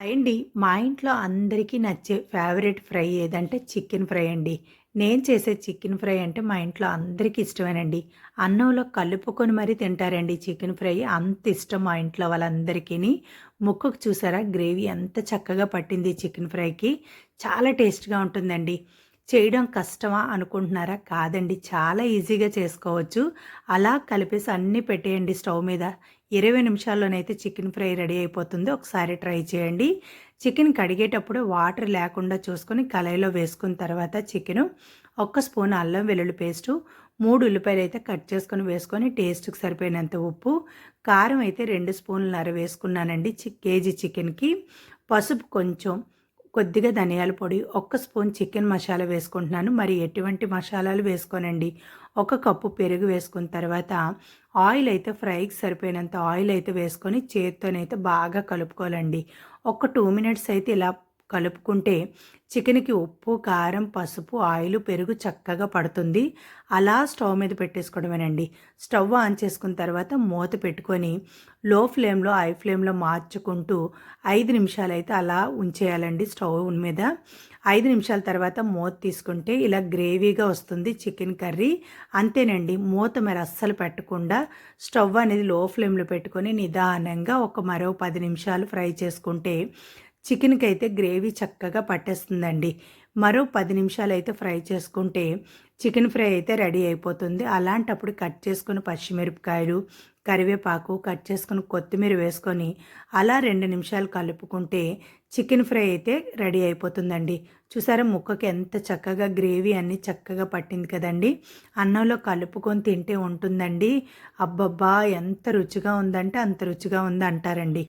అండి మా ఇంట్లో అందరికీ నచ్చే ఫేవరెట్ ఫ్రై ఏదంటే చికెన్ ఫ్రై అండి. నేను చేసే చికెన్ ఫ్రై అంటే మా ఇంట్లో అందరికీ ఇష్టమేనండి. అన్నంలో కలుపుకొని మరీ తింటారండి చికెన్ ఫ్రై. అంత ఇష్టం మా ఇంట్లో వాళ్ళందరికీ ముక్కకు చూసారా గ్రేవీ ఎంత చక్కగా పట్టింది చికెన్ ఫ్రైకి. చాలా టేస్ట్గా ఉంటుందండి. చేయడం కష్టమా అనుకుంటున్నారా? కాదండి. చాలా ఈజీగా చేసుకోవచ్చు. అలా కలిపేసి అన్నీ పెట్టేయండి స్టవ్ మీద. ఇరవై నిమిషాల్లోనైతే చికెన్ ఫ్రై రెడీ అయిపోతుంది. ఒకసారి ట్రై చేయండి. చికెన్ కడిగేటప్పుడు వాటర్ లేకుండా చూసుకొని కళాయిలో వేసుకున్న తర్వాత చికెను ఒక్క స్పూన్ అల్లం వెల్లుల్లి పేస్టు మూడు ఉల్లిపాయలు అయితే కట్ చేసుకొని వేసుకొని టేస్ట్కి సరిపోయినంత ఉప్పు కారం అయితే రెండు స్పూన్లు వేసుకున్నానండి చి కేజీ చికెన్కి. పసుపు కొంచెం కొద్దిగా ధనియాల పొడి ఒక్క స్పూన్ చికెన్ మసాలా వేసుకుంటున్నాను. మరి ఎటువంటి మసాలాలు వేసుకోనండి? ఒక కప్పు పెరుగు వేసుకున్న తర్వాత ఆయిల్ అయితే ఫ్రైకి సరిపోయినంత ఆయిల్ అయితే వేసుకొని చేత్తోనైతే బాగా కలుపుకోవాలండి. ఒక టూ మినిట్స్ అయితే ఇలా కలుపుకుంటే చికెన్కి ఉప్పు కారం పసుపు ఆయిల్ పెరుగు చక్కగా పడుతుంది. అలా స్టవ్ మీద పెట్టేసుకోవడమేనండి. స్టవ్ ఆన్ చేసుకున్న తర్వాత మూత పెట్టుకొని లో ఫ్లేమ్లో హై ఫ్లేమ్లో మార్చుకుంటూ ఐదు నిమిషాలు అయితే అలా ఉంచేయాలండి స్టవ్ మీద. ఐదు నిమిషాల తర్వాత మూత తీసుకుంటే ఇలా గ్రేవీగా వస్తుంది చికెన్ కర్రీ. అంతేనండి మూత మరి అస్సలు పెట్టకుండా స్టవ్ అనేది లో ఫ్లేమ్లో పెట్టుకొని నిదానంగా ఒక మరో పది నిమిషాలు ఫ్రై చేసుకుంటే చికెన్కి అయితే గ్రేవీ చక్కగా పట్టేస్తుందండి. మరో పది నిమిషాలు అయితే ఫ్రై చేసుకుంటే చికెన్ ఫ్రై అయితే రెడీ అయిపోతుంది. అలాంటప్పుడు కట్ చేసుకుని పచ్చిమిరపకాయలు కరివేపాకు కట్ చేసుకుని కొత్తిమీర వేసుకొని అలా రెండు నిమిషాలు కలుపుకుంటే చికెన్ ఫ్రై అయితే రెడీ అయిపోతుందండి. చూసారా ముక్కకి ఎంత చక్కగా గ్రేవీ అన్నీ చక్కగా పట్టింది కదండి. అన్నంలో కలుపుకొని తింటే ఉంటుందండి. అబ్బబ్బా ఎంత రుచిగా ఉందంటే అంత రుచిగా ఉంది అంటారండి